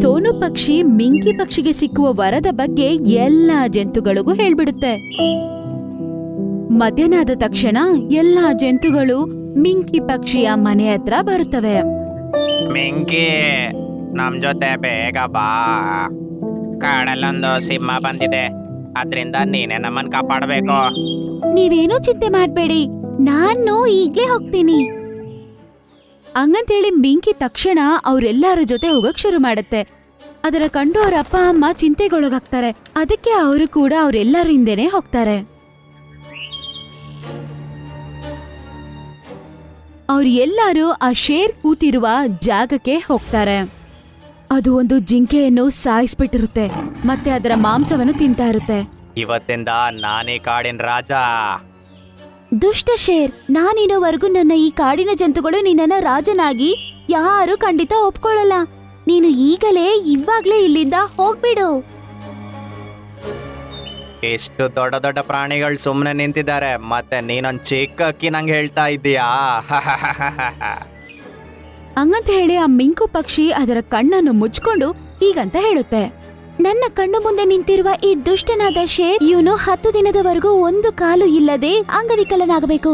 ಸೋನು ಪಕ್ಷಿ ಮಿಂಕಿ ಪಕ್ಷಿಗೆ ಸಿಕ್ಕುವ ವರದ ಬಗ್ಗೆ ಎಲ್ಲಾ ಜಂತುಗಳಿಗೂ ಹೇಳ್ಬಿಡುತ್ತೆ. ಮಧ್ಯಾಹ್ನದ ತಕ್ಷಣ ಎಲ್ಲಾ ಜಂತುಗಳು ಮಿಂಕಿ ಪಕ್ಷಿಯ ಮನೆ ಹತ್ರ ಬರುತ್ತವೆ. ಮಿಂಕಿ ನಮ್ ಜೊತೆ ಬೇಗ ಬಾ. ಕಾಡಲ್ಲೊಂದು ಸಿಂಹ ಬಂದಿದೆ. ಅದ್ರಿಂದ ನೀನೆ ನಮ್ಮನ್ ಕಾಪಾಡಬೇಕು. ನೀವೇನೂ ಚಿಂತೆ ಮಾಡ್ಬೇಡಿ. ನಾನು ಈಗ್ಲೇ ಹೋಗ್ತೀನಿ. ಹಂಗಂತೇಳಿ ಮಿಂಕಿ ತಕ್ಷಣ ಅವ್ರೆಲ್ಲರ ಜೊತೆ ಹೋಗಕ್ ಶುರು ಮಾಡುತ್ತೆ. ಅದರ ಕಂಡು ಅವ್ರ ಅಪ್ಪ, ಅಮ್ಮ ಚಿಂತೆಗೊಳಗಾಗ್ತಾರೆ. ಅದಕ್ಕೆ ಅವರು ಕೂಡ ಅವ್ರೆಲ್ಲರ ಹಿಂದೆನೆ ಹೋಗ್ತಾರೆ. ಅವ್ರು ಎಲ್ಲರೂ ಆ ಶೇರ್ ಕೂತಿರುವ ಜಾಗಕ್ಕೆ ಹೋಗ್ತಾರೆ. ಅದು ಒಂದು ಜಿಂಕೆಯನ್ನು ಸಾಯಿಸ್ಬಿಟ್ಟಿರುತ್ತೆ. ಮತ್ತೆ ಅದರ ಮಾಂಸವನ್ನು ತಿಂತಾ ಇರುತ್ತೆ. ಇವತ್ತಿಂದ ನಾನೇ ಕಾಡಿನ ರಾಜ. ದುಷ್ಟ ಶೇರ್ ನಾನಿನೋವರೆಗೂ ನನ್ನ ಈ ಕಾಡಿನ ಜಂತುಗಳು ನಿನ್ನನ್ನ ರಾಜನಾಗಿ ಯಾರು ಖಂಡಿತ ಒಪ್ಕೊಳ್ಳಲ್ಲ. ನೀನು ಈಗಲೇ ಇವಾಗ್ಲೇ ಇಲ್ಲಿಂದ ಹೋಗ್ಬಿಡು. ಎಷ್ಟು ದೊಡ್ಡ ದೊಡ್ಡ ಪ್ರಾಣಿಗಳು ಸುಮ್ಮನೆ ನಿಂತಿದ್ದಾರೆ. ಮತ್ತೆ ನೀನೊಂದ್ ಚಿಕ್ಕ ಅಕ್ಕಿ ನಂಗೆ ಹೇಳ್ತಾ ಇದ್ದೀಯಾ? ಹಂಗಂತ ಹೇಳಿ ಆ ಮಿಂಕು ಪಕ್ಷಿ ಅದರ ಕಣ್ಣನ್ನು ಮುಚ್ಕೊಂಡು ಹೀಗಂತ ಹೇಳುತ್ತೆ. ನನ್ನ ಕಣ್ಣು ಮುಂದೆ ನಿಂತಿರುವ ಈ ದುಷ್ಟನಾದ ಶೇರ್ ಇವನು ಹತ್ತು ದಿನದವರೆಗೂ ಒಂದು ಕಾಲು ಇಲ್ಲದೆ ಅಂಗವಿಕಲನಾಗಬೇಕು.